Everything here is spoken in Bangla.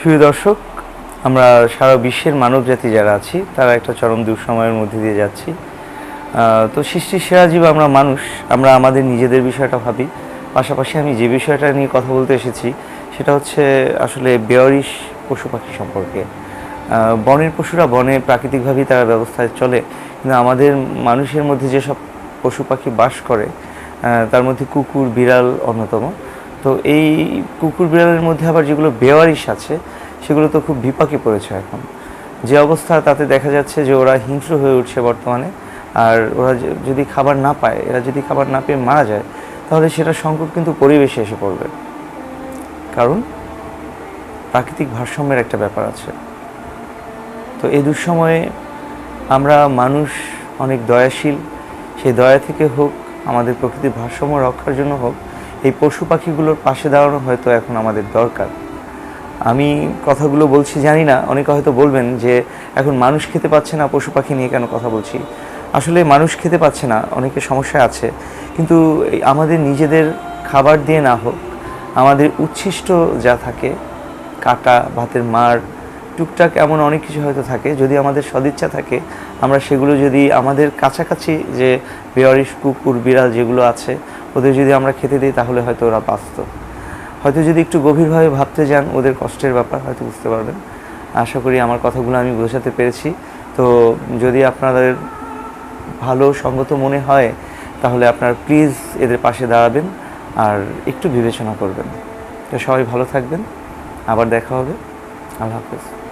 প্রিয় দর্শক, আমরা সারা বিশ্বের মানব জাতি যারা আছি, তারা একটা চরম দুঃসময়ের মধ্যে দিয়ে যাচ্ছি। তো সৃষ্টির সেরা জীব আমরা মানুষ, আমরা আমাদের নিজেদের বিষয়টা ভাবি। পাশাপাশি আমি যে বিষয়টা নিয়ে কথা বলতে এসেছি, সেটা হচ্ছে আসলে বেয়ারিশ পশু পাখি সম্পর্কে। বনের পশুরা বনে প্রাকৃতিকভাবেই তারা ব্যবস্থায় চলে, কিন্তু আমাদের মানুষের মধ্যে যেসব পশু পাখি বাস করে তার মধ্যে কুকুর, বিড়াল অন্যতম। তো এই কুকুর বিড়ালের মধ্যে আবার যেগুলো বেওয়ারিশ আছে, সেগুলো তো খুব বিপাকে পড়েছে এখন। যে অবস্থা, তাতে দেখা যাচ্ছে যে ওরা হিংস্র হয়ে উঠছে বর্তমানে। আর ওরা যদি খাবার না পায়, এরা যদি খাবার না পেয়ে মারা যায়, তাহলে সেটা সংকট কিন্তু পরিবেশে এসে পড়বে। কারণ প্রাকৃতিক ভারসাম্যের একটা ব্যাপার আছে। তো এই দুঃসময়ে আমরা মানুষ অনেক দয়াশীল। সেই দয়া থেকে হোক, আমাদের প্রকৃতির ভারসাম্য রক্ষার জন্য হোক এই পশু পাখিগুলোর পাশে দাঁড়ানো হয়তো এখন আমাদের দরকার। আমি কথাগুলো বলছি, জানি না, অনেকে হয়তো বলবেন যে এখন মানুষ খেতে পাচ্ছে না, পশু পাখি নিয়ে কেন কথা বলছি? আসলে মানুষ খেতে পাচ্ছে না অনেকের সমস্যা আছে। কিন্তু আমাদের নিজেদের খাবার দিয়ে না হোক, আমাদের উচ্ছিষ্ট যা থাকে, কাটা, ভাতের মার, টুকটাক এমন অনেক কিছু হয়তো থাকে, যদি আমাদের সদিচ্ছা থাকে, আমরা সেগুলো যদি আমাদের কাছাকাছি যে বেয়ারিশ, কুকুর, বিড়াল যেগুলো আছে ওদের যদি আমরা খেতে দিই, তাহলে হয়তো ওরা বাঁচত। হয়তো যদি একটু গভীরভাবে ভাবতে যান, ওদের কষ্টের ব্যাপার, হয়তো বুঝতে পারবেন। আশা করি আমার কথাগুলো আমি বোঝাতে পেরেছি। তো যদি আপনাদের ভালো সঙ্গত মনে হয়, তাহলে আপনার প্লিজ এদের পাশে দাঁড়াবেন আর একটু বিবেচনা করবেন। তো সবাই ভালো থাকবেন। আবার দেখা হবে। আল্লাহ হাফেজ।